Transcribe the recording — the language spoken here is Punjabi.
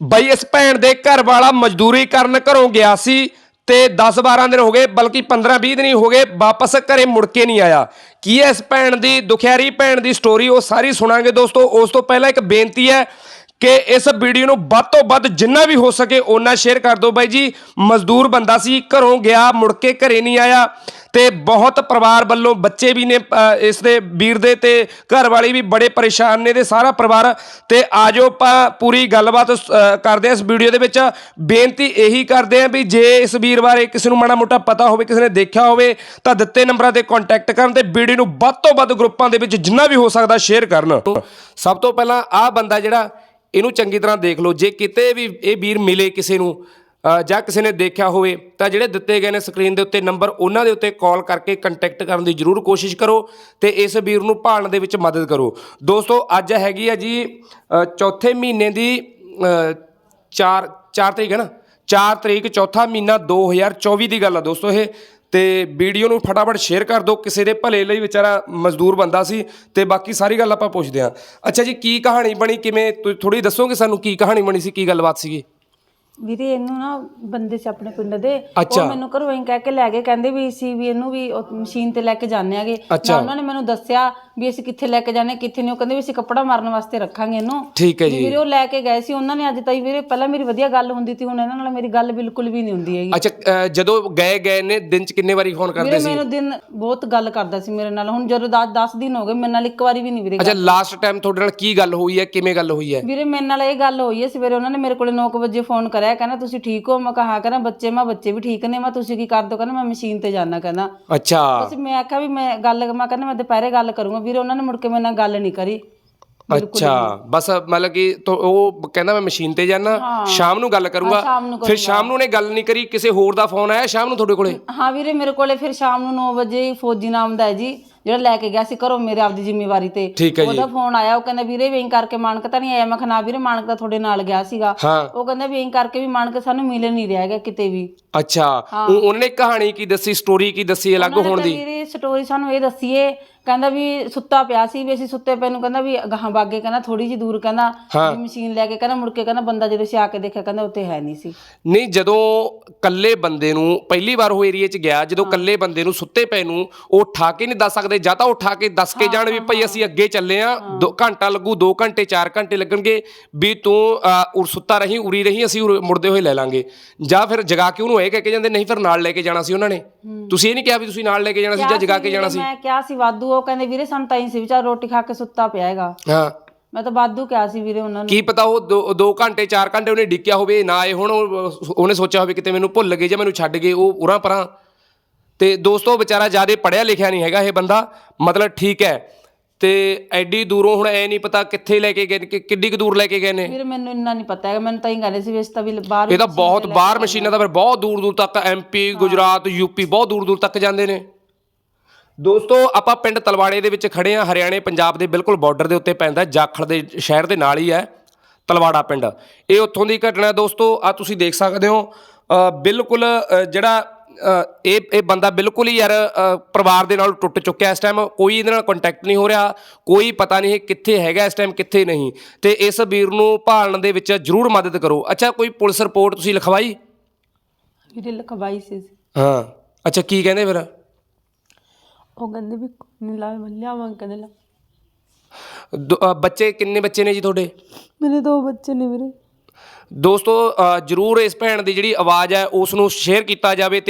ਬਈ ਇਸ ਭੈਣ ਦੇ ਘਰ ਵਾਲਾ ਮਜ਼ਦੂਰੀ ਕਰਨ ਘਰੋਂ ਗਿਆ ਸੀ ਤੇ 10-12 ਦਿਨ ਹੋ ਗਏ, ਬਲਕਿ 15-20 ਦਿਨ ਹੀ ਹੋ ਗਏ, ਵਾਪਸ ਘਰੇ ਮੁੜ ਕੇ ਨਹੀਂ ਆਇਆ। ਕੀ ਹੈ ਇਸ ਭੈਣ ਦੀ ਦੁਖਿਆਰੀ ਭੈਣ ਦੀ ਸਟੋਰੀ ਉਹ ਸਾਰੀ ਸੁਣਾਂਗੇ ਦੋਸਤੋ? ਉਸ ਤੋਂ ਪਹਿਲਾਂ ਇੱਕ ਬੇਨਤੀ ਹੈ ਕਿ ਇਸ ਵੀਡੀਓ ਨੂੰ ਵੱਧ ਤੋਂ ਵੱਧ ਜਿੰਨਾ ਵੀ ਹੋ ਸਕੇ ਓਨਾ ਸ਼ੇਅਰ ਕਰ ਦਿਓ ਬਾਈ ਜੀ। ਮਜ਼ਦੂਰ ਬੰਦਾ ਸੀ, ਘਰੋਂ ਗਿਆ, ਮੁੜ ਕੇ ਘਰੇ ਨਹੀਂ ਆਇਆ। ਤੇ ਬਹੁਤ ਪਰਿਵਾਰ ਵੱਲੋਂ ਬੱਚੇ ਵੀ ਨੇ ਅ, ਇਸ ਦੇ ਵੀਰ ਦੇ ਤੇ ਘਰ ਵਾਲੀ ਵੀ ਬੜੇ ਪਰੇਸ਼ਾਨ ਨੇ ਤੇ ਸਾਰਾ ਪਰਿਵਾਰ। ਤੇ ਆਜੋ ਆਪਾਂ ਪੂਰੀ ਗੱਲਬਾਤ ਕਰਦੇ ਹਾਂ ਇਸ ਵੀਡੀਓ ਦੇ ਵਿੱਚ। ਬੇਨਤੀ ਇਹੀ ਕਰਦੇ ਹਾਂ ਵੀ ਜੇ ਇਸ ਵੀਰ ਬਾਰੇ ਕਿਸੇ ਨੂੰ ਮਾੜਾ ਮੋਟਾ ਪਤਾ ਹੋਵੇ ਕਿਸੇ ਨੇ ਦੇਖਿਆ ਹੋਵੇ ਤਾਂ ਦਿੱਤੇ ਨੰਬਰਾਂ ਤੇ ਕੰਟੈਕਟ ਕਰਨ ਤੇ ਵੀਡੀਓ ਨੂੰ ਵੱਧ ਤੋਂ ਵੱਧ ਗਰੁੱਪਾਂ ਦੇ ਵਿੱਚ ਜਿੰਨਾ ਵੀ ਹੋ ਸਕਦਾ ਸ਼ੇਅਰ ਕਰਨ। ਸਭ ਤੋਂ ਪਹਿਲਾਂ ਆਹ ਬੰਦਾ ਜਿਹੜਾ ਇਹਨੂੰ ਚੰਗੀ ਤਰ੍ਹਾਂ ਦੇਖ ਲਓ। ਜੇ ਕਿਤੇ ਵੀ ਇਹ ਵੀਰ ਮਿਲੇ ਕਿਸੇ ਨੂੰ ਜਾਂ ਕਿਸੇ ਨੇ ਦੇਖਿਆ ਹੋਵੇ, ਤਾਂ ਜਿਹੜੇ ਦਿੱਤੇ ਗਏ ਨੇ ਸਕਰੀਨ ਦੇ ਉੱਤੇ ਨੰਬਰ, ਉਹਨਾਂ ਦੇ ਉੱਤੇ ਕਾਲ ਕਰਕੇ ਕੰਟੈਕਟ ਕਰਨ ਦੀ ਜ਼ਰੂਰ ਕੋਸ਼ਿਸ਼ ਕਰੋ ਤੇ ਇਸ ਵੀਰ ਨੂੰ ਭਾਲਣ ਦੇ ਵਿੱਚ ਮਦਦ ਕਰੋ। ਦੋਸਤੋ, ਅੱਜ ਹੈਗੀ ਆ ਜੀ ਚੌਥੇ ਮਹੀਨੇ ਦੀ 4 4 ਤਰੀਕ ਹੈ ਨਾ? 4 ਤਰੀਕ, ਚੌਥਾ ਮਹੀਨਾ 2024 ਦੀ ਗੱਲ ਆ ਦੋਸਤੋ ਇਹ। ਤੇ ਵੀਡੀਓ ਨੂੰ ਫਟਾਫਟ ਸ਼ੇਅਰ ਕਰ ਦਿਓ, ਕਿਸੇ ਦੇ ਭਲੇ ਲਈ ਵਿਚਾਰਾ ਮਜ਼ਦੂਰ ਬੰਦਾ ਸੀ ਤੇ ਬਾਕੀ ਸਾਰੀ ਗੱਲ ਆਪਾਂ ਪੁੱਛਦੇ ਹਾਂ। ਅੱਛਾ ਜੀ, ਕੀ ਕਹਾਣੀ ਬਣੀ? ਕਿਵੇਂ? ਤੁਸੀਂ ਥੋੜੀ ਦੱਸੋਗੇ ਸਾਨੂੰ ਕੀ ਕਹਾਣੀ ਬਣੀ ਸੀ, ਕੀ ਗੱਲਬਾਤ ਸੀਗੀ? ਵੀਰੇ ਇਹਨੂੰ ਨਾ ਬੰਦੇ ਸੀ ਆਪਣੇ ਪਿੰਡ ਦੇ ਅੱਛਾ। ਉਹ ਮੈਨੂੰ ਘਰੋਂ ਹੀ ਕਹਿ ਕੇ ਲੈ ਗਏ ਕਹਿੰਦੇ ਵੀ ਅਸੀਂ ਵੀ ਇਹਨੂੰ ਵੀ ਮਸ਼ੀਨ ਤੇ ਲੈ ਕੇ ਜਾਂਦੇ ਆਗੇ ਅੱਛਾ। ਉਹਨਾਂ ਨੇ ਮੈਨੂੰ ਦੱਸਿਆ ਵੀ ਅਸੀਂ ਕਿੱਥੇ ਲੈ ਕੇ ਜਾਣੇ ਕਿੱਥੇ ਨਹੀਂ। ਉਹ ਕਹਿੰਦੇ ਵੀ ਅਸੀਂ ਕੱਪੜਾ ਮਾਰਨ ਵਾਸਤੇ ਰੱਖਾਂਗੇ ਇਹਨੂੰ। ਠੀਕ ਹੈ ਜੀ। ਵੀਰੇ ਉਹ ਲੈ ਕੇ ਗਏ ਸੀ ਉਹਨਾਂ ਨੇ ਅੱਜ ਤਾਈ ਵੀਰੇ ਪਹਿਲਾਂ ਮੇਰੀ ਵਧੀਆ ਗੱਲ ਹੁੰਦੀ ਸੀ ਹੁਣ ਇਹਨਾਂ ਨਾਲ ਮੇਰੀ ਗੱਲ ਬਿਲਕੁਲ ਵੀ ਨਹੀਂ ਹੁੰਦੀ ਹੈਗੀ। ਅੱਛਾ ਅ, ਜਦੋਂ ਗਏ ਗਏ ਨੇ ਦਿਨ ਚ ਕਿੰਨੇ ਵਾਰੀ ਫੋਨ ਕਰਦੇ ਸੀ? ਮੈਨੂੰ ਦਿਨ ਬਹੁਤ ਗੱਲ ਕਰਦਾ ਸੀ ਮੇਰੇ ਨਾਲ। ਹੁਣ ਜਦੋਂ 10 10 ਦਿਨ ਹੋ ਗਏ ਮੇਰੇ ਨਾਲ ਇੱਕ ਵਾਰੀ ਵੀ ਨਹੀਂ ਵੀਰੇ ਅੱਛਾ ਲਾਸਟ ਟਾਈਮ ਤੁਹਾਡੇ ਨਾਲ ਕੀ ਗੱਲ ਹੋਈ ਹੈ ਕਿਵੇਂ ਗੱਲ ਹੋਈ ਹੈ? ਵੀਰੇ ਮੇਰੇ ਨਾਲ ਇਹ ਗੱਲ ਹੋਈ ਹੈ ਸਵੇਰੇ ਉਹਨਾਂ ਨੇ ਮੇਰੇ ਕੋਲੇ 9 ਵਜੇ ਫੋਨ ਕਰਿਆ ਕਹਿੰਦਾ ਤੁਸੀਂ ਠੀਕ ਹੋ? ਮੈਂ ਕਹਾ ਕਹਿੰਦਾ ਬੱਚੇ ਮੈਂ ਬੱਚੇ ਵੀ ਠੀਕ ਨੇ। ਮੈਂ ਤੁਸੀਂ ਕੀ ਕਰਦੇ ਹੋ? ਕਹਿੰਦਾ ਮੈਂ ਮਸ਼ੀਨ ਤੇ ਜਾਣਾ ਕਹਿੰਦਾ। ਅੱਛਾ। ਬਸ ਮੈਂ ਆਖਿਆ ਵੀ ਮੈਂ ਗੱਲ ਮੈਂ ਕਹਿੰਦਾ ਮੈਂ ਦੁਪਹਿਰੇ ਗੱਲ ਕਰੂੰਗਾ ਵੀਰੇ ਉਹਨਾਂ ਨੇ ਮੁੜ ਕੇ ਮੇਰੇ ਨਾਲ ਗੱਲ ਨਹੀਂ ਕਰੀ। ਅੱਛਾ ਬਸ ਮਤਲਬ ਕਿ ਤੋ ਉਹ ਕਹਿੰਦਾ ਮੈਂ ਮਸ਼ੀਨ ਤੇ ਜਾਣਾ ਸ਼ਾਮ ਨੂੰ ਗੱਲ ਕਰੂੰਗਾ। ਸ਼ਾਮ ਨੂੰ ਫਿਰ ਸ਼ਾਮ ਨੂੰ ਨੇ ਗੱਲ ਨਹੀਂ ਕਰੀ ਕਿਸੇ ਹੋਰ ਦਾ ਫੋਨ ਆਇਆ ਸ਼ਾਮ ਨੂੰ ਤੁਹਾਡੇ ਕੋਲੇ? ਹਾਂ ਵੀਰੇ ਮੇਰੇ ਕੋਲੇ ਫਿਰ ਸ਼ਾਮ ਨੂੰ 9 ਵਜੇ ਫੌਜੀ ਨਾਮ ਦਾ ਹੈ ਜੀ ਜਿਹੜਾ ਲੈ ਕੇ ਗਿਆ ਸੀ ਘਰੋਂ ਮੇਰੇ ਆਪਦੀ ਜ਼ਿੰਮੇਵਾਰੀ ਤੇ। ਠੀਕ ਹੈ ਜੀ। ਉਹਦਾ ਫੋਨ ਆਇਆ ਉਹ ਕਹਿੰਦਾ ਵੀਰੇ ਵੇਂ ਕਰਕੇ ਮਾਨਕ ਤਾਂ ਨਹੀਂ ਆਇਆ? ਮੈਂ ਕਿਹਾ ਨਾ ਵੀਰੇ ਮਾਨਕ ਤਾਂ ਤੁਹਾਡੇ ਨਾਲ ਗਿਆ ਸੀਗਾ। ਹਾਂ। ਉਹ ਕਹਿੰਦਾ ਵੇਂ ਕਰਕੇ ਵੀ ਮਾਨਕ ਸਾਨੂੰ ਮਿਲ ਨਹੀਂ ਰਿਹਾ ਹੈਗਾ ਕਿਤੇ ਵੀ। ਅੱਛਾ ਉਹ- ਉਹਨਾਂ ਕਹਾਣੀ ਕੀ ਦੱਸੀ ਸਟੋਰੀ ਕੀ ਦੱਸੀ ਅਲੱਗ ਹੋਣ ਦੀ? ਵੀਰੇ ਸਟੋਰੀ ਸਾਨੂੰ ਇਹ ਦੱਸੀਏ ਕਹਿੰਦਾ ਵੀ ਸੁੱਤਾ ਪਿਆ ਸੀ ਵੀ ਅਸੀਂ ਸੁੱਤੇ ਪਏ ਨੂੰ ਕਹਿੰਦਾ ਵੀ ਗਾਹਾਂ ਬਾਗੇ ਕਹਿੰਦਾ ਥੋੜੀ ਜਿਹੀ ਦੂਰ ਕਹਿੰਦਾ ਵੀ ਮਸ਼ੀਨ ਲੈ ਕੇ ਕਹਿੰਦਾ ਮੁੜ ਕੇ ਕਹਿੰਦਾ ਬੰਦਾ ਜਦੋਂ ਅਸੀਂ ਆ ਕੇ ਦੇਖਿਆ ਕਹਿੰਦਾ ਉੱਥੇ ਹੈ ਨਹੀਂ ਸੀ। ਨਹੀਂ ਜਦੋਂ ਕੱਲੇ ਬੰਦੇ ਨੂੰ ਪਹਿਲੀ ਵਾਰ ਉਹ ਏਰੀਆ 'ਚ ਗਿਆ ਜਦੋਂ ਕੱਲੇ ਬੰਦੇ ਨੂੰ ਸੁੱਤੇ ਪਏ ਨੂੰ ਉਹ ਉਠਾ ਕੇ ਨਹੀਂ ਦੱਸ ਸਕਦੇ ਜਾਂ ਤਾਂ ਉਠਾ ਕੇ ਦੱਸ ਕੇ ਜਾਣ ਵੀ ਭਈ ਅਸੀਂ ਅੱਗੇ ਚੱਲੇ ਆ 2 ਘੰਟਾ ਲੱਗੂ 2 ਘੰਟੇ 4 ਘੰਟੇ ਲੱਗਣਗੇ ਵੀ ਤੂੰ ਉਰ ਸੁੱਤਾ ਰਹੀਂ ਉਰੀ ਰਹੀਂ ਅਸੀਂ ਮੁੜਦੇ ਹੋਏ ਲੈ ਲਾਂਗੇ। ਜਾਂ ਫਿਰ ਜਗਾ ਕੇ ਉਹਨੂੰ ਇਹ ਕਹਿ ਕੇ ਜਾਂਦੇ ਨਹੀਂ ਫਿਰ ਨਾਲ ਲੈ ਕੇ ਜਾਣਾ ਸੀ ਉਹਨਾਂ ਨੇ। ਤੁਸੀਂ ਇਹ ਨਹੀਂ ਕਿਹਾ ਵੀ ਤੁਸੀਂ ਨਾਲ ਲੈ ਕੇ ਜਾਣਾ ਸੀ ਜਾਂ ਜਗਾ ਕੇ ਜਾਣਾ ਸੀ? ਮੈਂ ਕਿਹਾ ਸੀ ਵਾਧੂ ਉਹ ਕਹਿੰਦੇ ਵੀਰੇ ਸਾਨੂੰ ਤਾਂ ਹੀ ਸੀ ਵਿਚਾਰ ਰੋਟੀ ਖਾ ਕੇ ਸੁੱਤਾ ਪਿਆ ਹੈਗਾ। ਹਾਂ। ਮੈਂ ਤਾਂ ਵਾਧੂ ਕਿਹਾ ਸੀ ਵੀਰੇ ਉਹਨਾਂ ਨੂੰ। ਕੀ ਪਤਾ ਉਹ 2 ਘੰਟੇ 4 ਘੰਟੇ ਉਹਨੇ ਡਿੱਕਿਆ ਹੋਵੇ ਨਾ ਆਏ ਹੁਣ ਉਹ- ਉਹਨੇ ਸੋਚਿਆ ਹੋਵੇ ਕਿਤੇ ਮੈਨੂੰ ਭੁੱਲ ਗਏ ਜਾਂ ਮੈਨੂੰ ਛੱਡ ਗਏ ਉਹ ਉਰਾਂ ਪਰਾਂ। ਤੇ ਦੋਸਤੋ ਵਿਚਾਰਾ ਜ਼ਿਆਦਾ ਪੜਿਆ ਲਿਖਿਆ ਨਹੀਂ ਹੈਗਾ ਇਹ ਬੰਦਾ। ਮਤਲਬ ਠੀਕ ਹੈ। ਤੇ ਐਡੀ ਦੂਰੋਂ ਹੁਣ ਐ ਨਹੀਂ ਪਤਾ ਕਿੱਥੇ ਲੈ ਕੇ ਗਏ ਨੇ, ਕਿ ਕਿੱਡੀ ਕੁ ਦੂਰ ਲੈ ਕੇ ਗਏ ਨੇ। ਵੀਰੇ ਮੈਨੂੰ ਇੰਨਾ ਨਹੀਂ ਪਤਾ ਹੈਗਾ ਮੈਨੂੰ ਤਾਂ ਹੀ ਕਹਿੰਦੇ ਸੀ ਵੀ ਇਸ ਤਾਂ ਵੀ ਬਾਹਰ ਇਹ ਤਾਂ ਬਹੁਤ ਬਾਹਰ ਮਸ਼ੀਨਾਂ ਦਾ ਫਿਰ ਬਹੁਤ ਦੂਰ ਦੂਰ ਤੱਕ ਐਮਪੀ ਗੁਜਰਾਤ ਯੂਪੀ ਬਹੁਤ ਦੂਰ ਦੂਰ ਤੱਕ ਜਾਂਦੇ ਨੇ। ਦੋਸਤੋ ਆਪਾਂ ਪਿੰਡ ਤਲਵਾੜੇ ਦੇ ਵਿੱਚ ਖੜੇ ਆ ਹਰਿਆਣੇ ਪੰਜਾਬ ਦੇ ਬਿਲਕੁਲ ਬਾਰਡਰ ਦੇ ਉੱਤੇ ਪੈਂਦਾ ਜਾਖਲ ਦੇ ਸ਼ਹਿਰ ਦੇ ਨਾਲ ਹੀ ਹੈ ਤਲਵਾੜਾ ਪਿੰਡ। ਇਹ ਉੱਥੋਂ ਦੀ ਘਟਨਾ ਦੋਸਤੋ। ਆ ਤੁਸੀਂ ਦੇਖ ਸਕਦੇ ਹੋ। ਅ, ਬਿਲਕੁਲ ਅ, ਜਿਹੜਾ ਅ, ਇਹ ਇਹ ਬੰਦਾ ਬਿਲਕੁਲ ਹੀ ਯਾਰ ਅ, ਪਰਿਵਾਰ ਦੇ ਨਾਲ ਟੁੱਟ ਚੁੱਕਿਆ ਇਸ ਟਾਈਮ ਕੋਈ ਇਹਦੇ ਨਾਲ ਕੰਟੈਕਟ ਨਹੀਂ ਹੋ ਰਿਹਾ। ਕੋਈ ਪਤਾ ਨਹੀਂ ਇਹ ਕਿੱਥੇ ਹੈਗਾ ਇਸ ਟਾਈਮ ਕਿੱਥੇ ਨਹੀਂ। ਤੇ ਇਸ ਵੀਰ ਨੂੰ ਭਾਲਣ ਦੇ ਵਿੱਚ ਜਰੂਰ ਮਦਦ ਕਰੋ। ਅੱਛਾ ਕੋਈ ਪੁਲਿਸ ਰਿਪੋਰਟ ਤੁਸੀਂ ਲਿਖਵਾਈ? ਵੀਰੇ ਲਖਵਾਈ ਸੀ। ਹਾਂ। ਅੱਛਾ ਕੀ ਕਹਿੰਦੇ ਫਿਰ? ਉਹ ਕਹਿੰਦੇ ਵੀ ਨਹੀਂ ਲਾ ਲਿਆਵਾਂ ਕਹਿੰਦੇ ਲਾ। ਦੋ- ਅ, ਬੱਚੇ ਕਿੰਨੇ ਬੱਚੇ ਨੇ ਜੀ ਤੁਹਾਡੇ? ਮੇਰੇ ਦੋ ਬੱਚੇ ਨੇ ਵੀਰੇ। ਦੋਸਤੋ ਅ, ਜਰੂਰ ਇਸ ਭੈਣ ਦੀ ਜਿਹੜੀ ਆਵਾਜ਼ ਹੈ ਉਸ ਨੂੰ ਸ਼ੇਅਰ ਕੀਤਾ ਜਾਵੇ ਤੇ